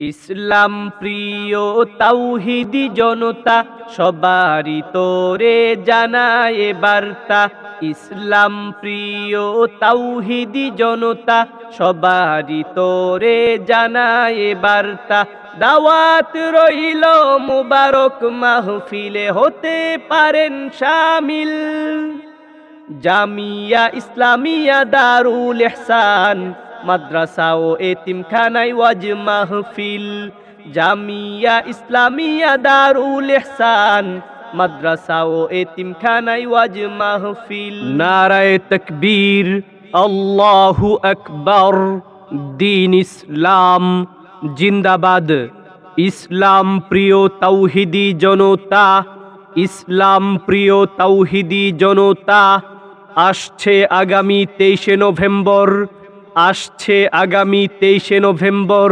ইসলাম প্রিয় তাওহিদি জনতা, সবারই তোরে জানায় বার্তা। ইসলাম প্রিয় তাওহিদি জনতা, সবারই তোরে জানায় বার্তা। দাওয়াত রইল মুবারক, মাহফিলে হতে পারেন শামিল। জামিয়া ইসলামিয়া দারুল ইহসান মাদ্রাসা ও এতিমখানায় ওয়াজ মাহফিল। জামিয়া ইসলামিয়া দারুল ইহসান। মাদ্রাসা ও এতিমখানায় ওয়াজ মাহফিল। নারায় তকবীর, আল্লাহু আকবার। দিন ইসলাম, জিন্দাবাদ। ইসলাম প্রিয় তৌহিদি জনতা, ইসলাম প্রিয় তৌহিদি জনতা, আসছে আগামী তেইশে নভেম্বর। আসছে আগামী তেইশে নভেম্বর।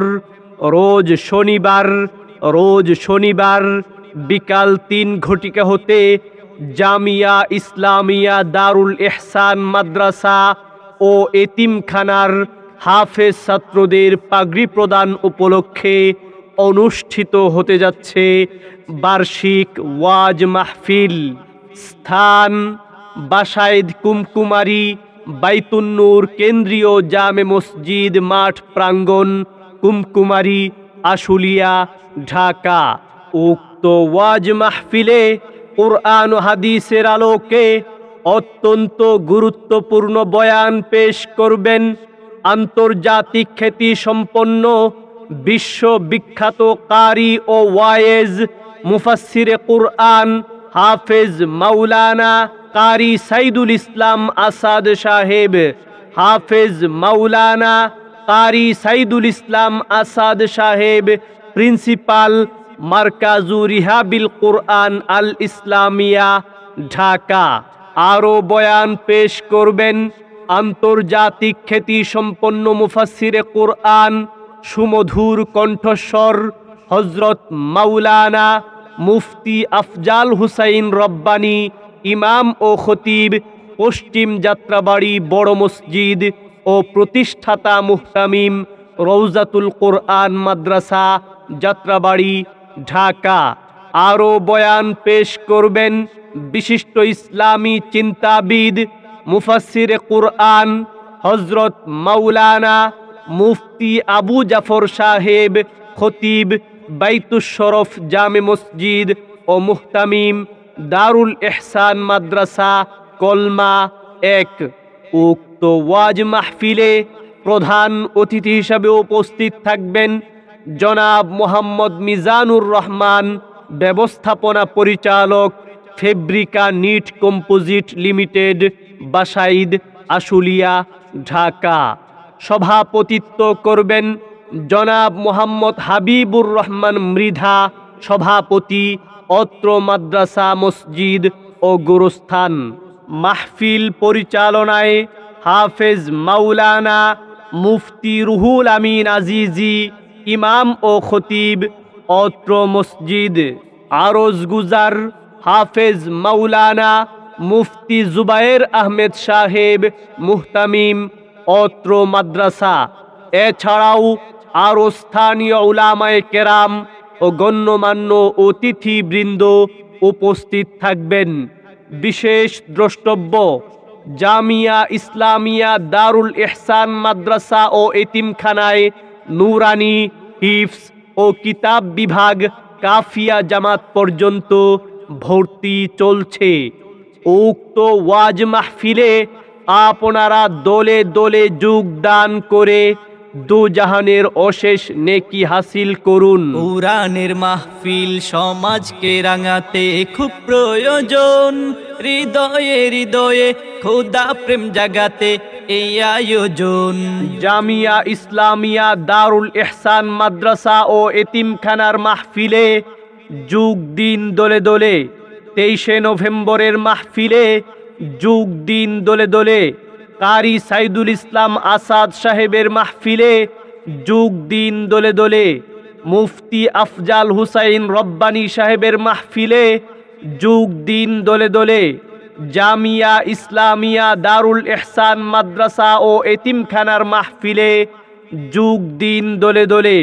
রোজ শনিবার রোজ শনিবার, বিকাল তিন ঘটিকা হতে জামিয়া ইসলামিয়া দারুল এহসান মাদ্রাসা ও এতিমখানার হাফেজ ছাত্রদের পাগড়ি প্রদান উপলক্ষে অনুষ্ঠিত হতে যাচ্ছে বার্ষিক ওয়াজ মাহফিল। স্থান বাসাইদ কুমকুমারী বাইতুন্নুর কেন্দ্রীয় জামে মসজিদ মাঠ প্রাঙ্গণ, কুমকুমারী, আশুলিয়া, ঢাকা। উক্ত ওয়াজ মাহফিলে কোরআন হাদিসের আলোকে অত্যন্ত গুরুত্বপূর্ণ বয়ান পেশ করবেন আন্তর্জাতিক খ্যাতি সম্পন্ন বিশ্ববিখ্যাত কারি ও ওয়ায়েজ মুফাসিরে কুরআন হাফেজ মাওলানা কারি সাইদুল ইসলাম আসাদ সাহেব, হাফেজ মাওলানা কারি সাইদুল ইসলাম আসাদ সাহেব, প্রিন্সিপাল মার্কাজু রিহাবিল কুরআন আল ইসলামিয়া, ঢাকা। আরও বয়ান পেশ করবেন আন্তর্জাতিক খ্যাতি সম্পন্ন মুফাসিরে কোরআন, সুমধুর কণ্ঠস্বর হজরত মাওলানা মুফতি আফজাল হুসাইন রব্বানী ইমাম ও খতিব, পশ্চিম যাত্রাবাড়ি, বড় মসজিদ ও প্রতিষ্ঠাতা মুহতামিম রৌজাতুল কোরআন মাদ্রাসা, যাত্রাবাড়ি, ঢাকা। আরও বয়ান পেশ করবেন বিশিষ্ট ইসলামী চিন্তাবিদ মুফাসির কুরআন হজরত মাওলানা মুফতি আবু জাফর সাহেব, খতিব বাইতুস শরফ জামে মসজিদ ও মুহতামিম দারুল এহসান মাদ্রাসা, কলমা এক। উক্ত ওয়াজ মাহফিলে প্রধান অতিথি হিসাবে উপস্থিত থাকবেন জনাব মোহাম্মদ মিজানুর রহমান, ব্যবস্থাপনা পরিচালক Fabrica knit composite limited, Basaid, Ashulia, Dhaka. সভাপতিত্ব করবেন জনাব মোহাম্মদ হাবিবুর রহমান মৃধা, সভাপতি অত্র মাদ্রাসা, মসজিদ ও গুরুস্থান। মাহফিল পরিচালনায় হাফেজ মাওলানা মুফতি রুহুল আমিন আজিজি, ইমাম ও খতিব, অত্র মসজিদ। আরজ গুজার হাফেজ মাওলানা মুফতি জুবায়ের আহমেদ সাহেব মুহতামিম, অত্র মাদ্রাসা। এছাড়াও আরও স্থানীয় উলামায় কেরাম ও গণ্যমান্য অতিথিবৃন্দ উপস্থিত থাকবেন। বিশেষ দ্রষ্টব্য, জামিয়া ইসলামিয়া দারুল ইহসান মাদ্রাসা ও এতিমখানায় নুরানি হিফস ও কিতাব বিভাগ কাফিয়া জামাত পর্যন্ত ভর্তি চলছে। উক্ত ওয়াজ মাহফিলে আপনারা দলে দলে যোগদান করে দুজাহানের অশেষ নেকি হাসিল করুন। পুরাণের মাহফিল সমাজকে রাঙাতে খুব প্রয়োজন। হৃদয়ে হৃদয়ে খোদা প্রেম জাগাতে এই আয়োজন। জামিয়া ইসলামিয়া দারুল এহসান মাদ্রাসা ও এতিমখানার মাহফিলে যুগ দিন দলে দলে তেইশে নভেম্বরের মাহফিলে যুগ দিন দলে দলে কারি সাইদুল ইসলাম আসাদ সাহেবের মাহফিলে যুগ দিন দলে দলে মুফতি আফজাল হুসাইন রব্বানী সাহেবের মাহফিলে যুগ দিন দলে দলে জামিয়া ইসলামিয়া দারুল এহসান মাদ্রাসা ও এতিমখানার মাহফিলে যুগ দিন দলে দলে